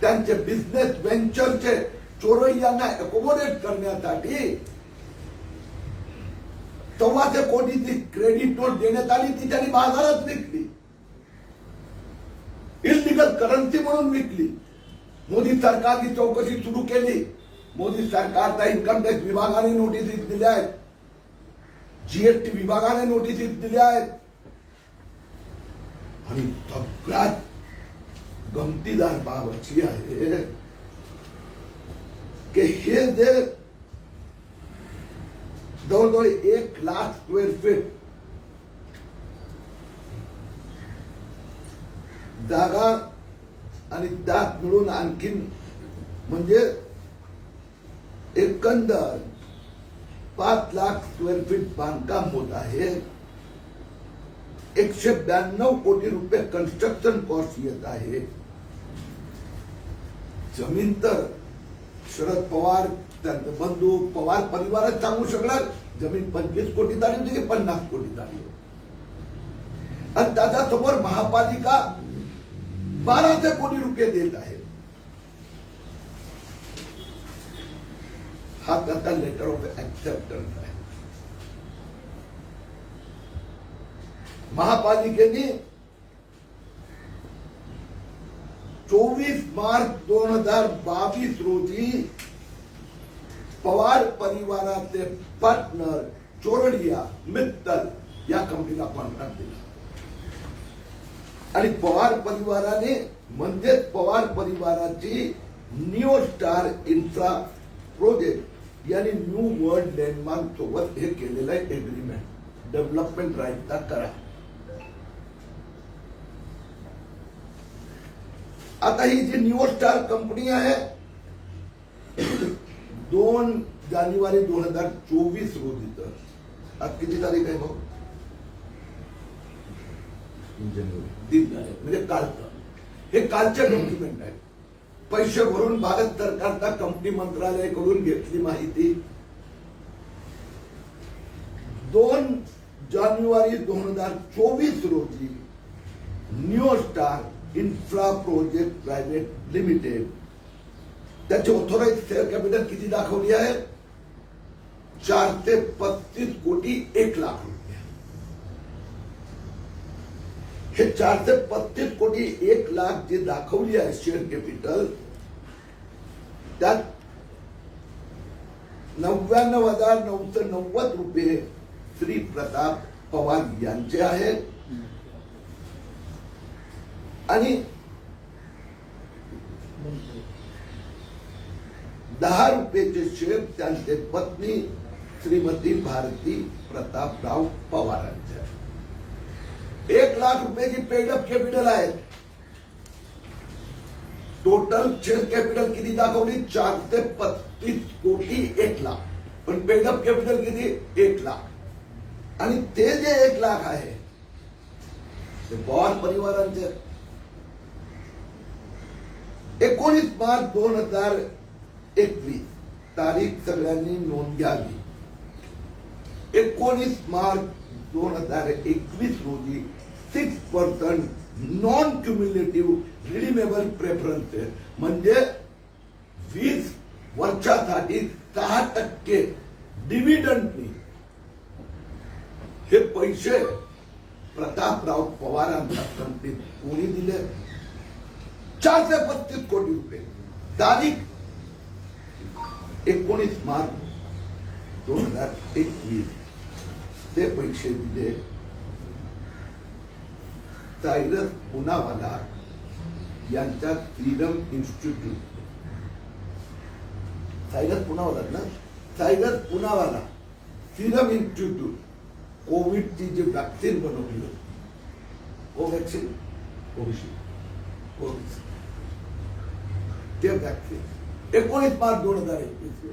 त्यांचे business व्हेंचरचे चोरय्यांना accommodate करण्यासाठी सव्वाशे कोटीची क्रेडिट नोट देण्यात आली ती त्यांनी बाजारात विकली. इलिगल करन्सी म्हणून विकली. मोदी सरकारने चौकशी सुरू केली. मोदी सरकारचा इन्कम टॅक्स विभागाने नोटीस दिल्या आहेत. जीएसटी विभागाने नोटीस दिल्या आहेत. आणि सगळ्यात गमतीदार बाब अशी आहे की हे जे जवळजवळ एक लाख स्क्वेअर फीट जागा आणि त्यात मिळून आणखीन म्हणजे एकंदर पाच लाख स्क्वेअर फीट बांधकाम होत आहे. एकशे ब्याण्णव कोटी रुपये कन्स्ट्रक्शन कॉस्ट येत आहे. जमीन तर शरद पवार त्यांचे बंधू पवार परिवारात सांगू शकणार. जमीन पंचवीस कोटी झाली होती की पन्नास कोटी झाली होती आणि त्याच्यासमोर महापालिका बाराशे कोटी रुपये देत आहे. हा त्याचा लेटर ऑफ ऍक्सेप्टन्स आहे. महापालिकेने चोवीस मार्च दोन हजार बावीस रोजी पवार परिवाराचे पार्टनर चोरडिया मित्तल या कंपनीला कॉन्ट्रॅक्ट दिला. आणि पवार परिवाराने म्हणजेच पवार परिवाराची न्यू स्टार इन्फ्रा प्रोजेक्ट यांनी न्यू वर्ल्ड लँडमार्क सोबत हे केलेलं आहे एग्रीमेंट डेव्हलपमेंट राईटचा करा. आता ही जी न्यू स्टार कंपनी आहे दोन जानेवारी दोन हज़ार चोवीस रोजी तर आज किती तारीख आहे भाऊ तीन तारीख म्हणजे कालचं हे कालचे डॉक्युमेंट आहे पैसे भरून भारत सरकारचा कंपनी मंत्रालयाकडून घेतली माहिती। दोन जानेवारी दोन हज़ार चोवीस रोजी New Star Infra project private limited त्याची ऑथोराईज शेअर कॅपिटल किती दाखवली आहे चार ते पस्तीस कोटी एक लाख रुपये हे। चार ते पस्तीस कोटी एक लाख जे दाखवली आहे शेअर कॅपिटल त्यात नव्याण्णव हज़ार नऊशे नव्वद रुपये श्री प्रताप पवार यांचे आहेत आणि दहा रुपयाचे शेप त्यांचे पत्नी श्रीमती भारती प्रतापराव पवारांचे एक लाख रुपयाची पेडअप कॅपिटल आहे. टोटल शेअर कॅपिटल किती दाखवली? चार ते पस्तीस कोटी एक लाख. पण पेडअप कॅपिटल किती? एक लाख. आणि ते जे एक लाख आहे ते पवार परिवारांचे. एकोणीस मार्च दोन हजार एकवीस तारीख सगळ्यांनी नोंद घ्यावी. एकोणीस मार्च दोन हजार एकवीस रोजी six percent non cumulative redeemable preference म्हणजे वीस वर्षासाठी सहा टक्के डिव्हिडंडनी हे पैसे प्रतापराव पवारांच्या संपीत कोणी दिले? चारशे बत्तीस कोटी रुपये. तारीख एकोणीस मार्च दोन हजार एकवीस. ते पैसे दिले सायरस पुनावाला यांच्या सिरम इन्स्टिट्यूट. सायरस पुनावाला ना? Cyrus Poonawalla Serum Institute. कोविडची जी वॅक्सिन बनवली होती. कोवॅक्सिन? कोविशिल्ड. कोविशिल्ड ते वॅक्सिन एकोणीस मार्च दोन हज़ार एकवीस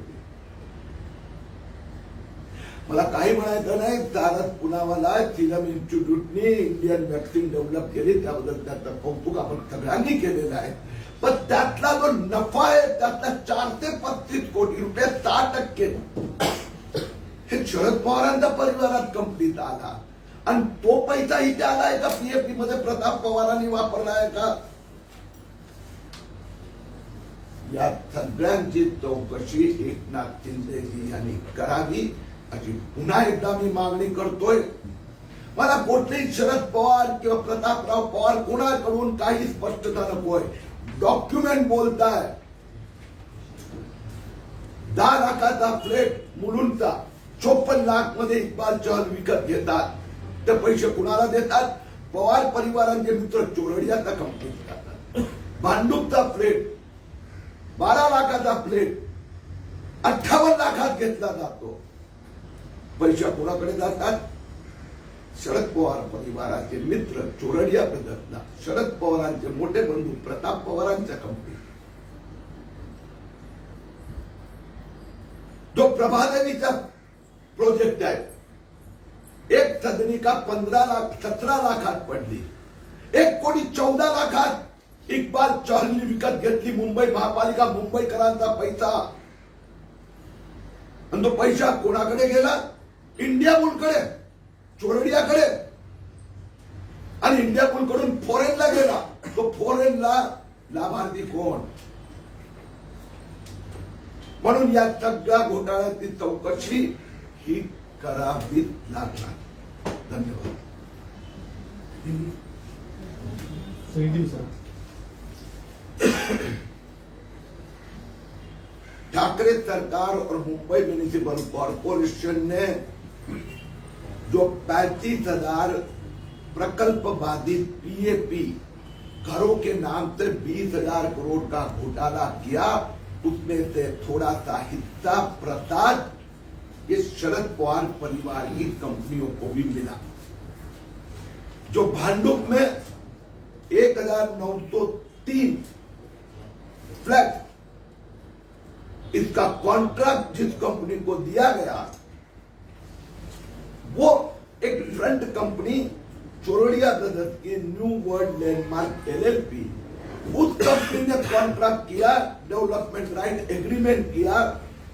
मला काही म्हणायचं नाही Poonawalla serum Indian vaccine develop केली, त्याबद्दल त्याचं कौतुक आपण सगळ्यांनी केलेलं आहे. पण त्यातला जो नफा आहे, त्यातला चार ते पस्तीस कोटी रुपये सहा टक्के. हे शरद पवारांच्या परिवारात कंपनीत आला. आणि तो पैसा इथे आलाय का? पीएफपी मध्ये प्रताप पवारांनी का? या सगळ्यांची चौकशी एकनाथ शिंदे यांनी करावी अशी पुन्हा एकदा मी मागणी करतोय. मला कुठलेही शरद पवार किंवा प्रतापराव पवार कोणाकडून काही स्पष्टता नकोय डॉक्युमेंट बोलताय. दहा लाखाचा फ्लेट मुलूंचा चोपन्न लाखमध्ये इक्बाल चहल विकत घेतात. ते पैसे कुणाला देतात? पवार परिवारांचे मित्र चोरडियाचा कंपनी जातात. भांडूपचा फ्लेट बारा लाखाचा प्लेट अठ्ठावन्न लाखात घेतला जातो. पैशा कोणाकडे जातात? शरद पवार परिवाराचे मित्र चोरडिया ब्रदर्सला शरद पवारांचे मोठे बंधू प्रताप पवारांच्या कंपनी जो प्रभादेवीचा प्रोजेक्ट आहे एक सदनिका पंधरा लाख सतरा लाखात पडली. एक कोटी चौदा लाखात इक्बाल चहलनी विकत घेतली मुंबई महापालिका मुंबईकरांचा पैसा. आणि तो पैसा कोणाकडे गेला? इंडिया बुलकडे चोरडियाकडे. आणि इंडिया बुलकडून फॉरेनला गेला. तो फॉरेनला लाभार्थी कोण? म्हणून या सगळ्या घोटाळ्यातली चौकशी ही करावी लागणार. धन्यवाद. Thank. ठाकरे सरकार और मुंबई म्यूनिसिपल कॉरपोरेशन ने जो पैंतीस हज़ार प्रकल्प बाधित पीएपी घरों के नाम से बीस हज़ार करोड़ का घोटाला किया, उसमें से थोड़ा सा हिस्सा प्रसाद ये शरद पवार परिवार की कंपनियों को भी मिला, जो भांडुप में एक हज़ार नौ सौ तीन फ्लैट। इसका कॉन्ट्रैक्ट जिस कंपनी को दिया गया, वो एक फ्रंट कंपनी चोरडिया ब्रदर्स की न्यू वर्ल्ड लैंडमार्क एलएलपी उस कंपनी ने कॉन्ट्रैक्ट किया डेवलपमेंट राइट एग्रीमेंट किया,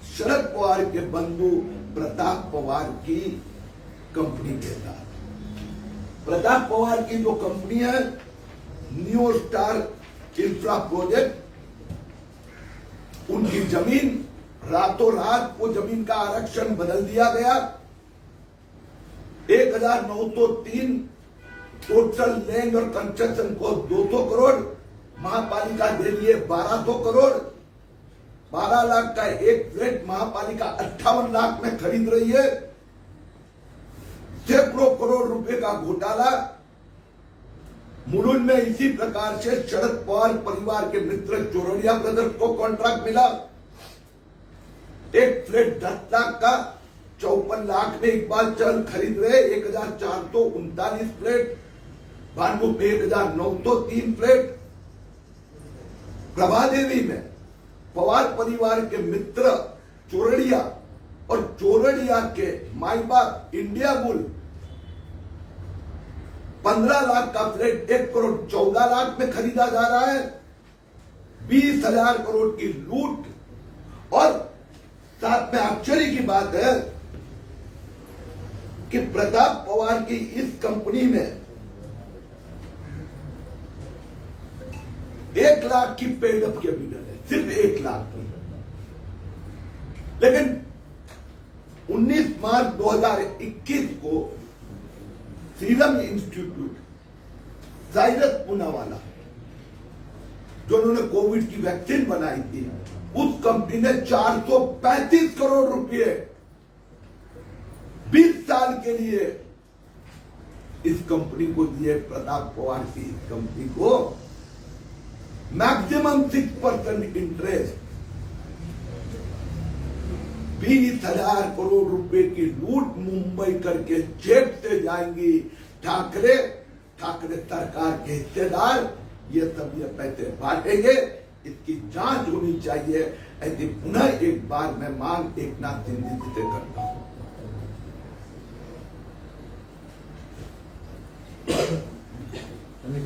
शरद पवार के बंधु प्रताप पवार की कंपनी के साथ। प्रताप पवार की जो कंपनी है न्यू स्टार इंफ्रा प्रोजेक्ट उनकी ज़मीन रातों रात वो ज़मीन का आरक्षण बदल दिया गया। एक हज़ार नौ सौ तीन टोटल लैंड और कंस्ट्रक्शन को 200 करोड़, महापालिका दे दिए 1200 करोड़। 12 लाख का एक फ्लैट महापालिका अट्ठावन लाख में खरीद रही है। सैकड़ों करोड़ रुपए का घोटाला। मुलुंड में इसी प्रकार से शरद पवार परिवार के मित्र चोरडिया ब्रदर्स को कॉन्ट्रैक्ट मिला। एक फ्लैट दस लाख का, चौपन लाख में इकबाल चल खरीद रहे, एक हज़ार चार सौ उनतालीस फ्लैट भानू में एक हज़ार नौ सौ तीन फ्लैट। प्रभादेवी में पवार परिवार के मित्र चोरडिया और चोरडिया के माई बाप इंडिया बुल पंद्रह लाख का फ्लैट एक करोड़ चौदह लाख में खरीदा जा रहा है। बीस हज़ार करोड़ की लूट। और साथ में आश्चर्य की बात है कि प्रताप पवार की इस कंपनी में एक लाख की पेडअप कैपिटल है सिर्फ़ एक लाख की। लेकिन 19 मार्च 2021 को सीरम इंस्टीट्यूट जायरत पूनावाला जो उन्होंने कोविड की वैक्सीन बनाई थी, उस कंपनी ने 435 करोड़ रुपए 20 साल के लिए इस कंपनी को दिए, प्रताप पवार की इस कंपनी को। मैक्सिमम सिक्स परसेंट इंटरेस्ट बीस हज़ार करोड़ रुपए की लूट मुंबई करके जेब से जाएँगी। ठाकरे ठाकरे सरकार के हिस्सेदार, ये सब ये पैसे बांटेंगे। इसकी जाँच होनी चाहिए। ऐसी पुनः एक बार मैं मांग एक नाथ सिंह जी से करता हूँ। आणि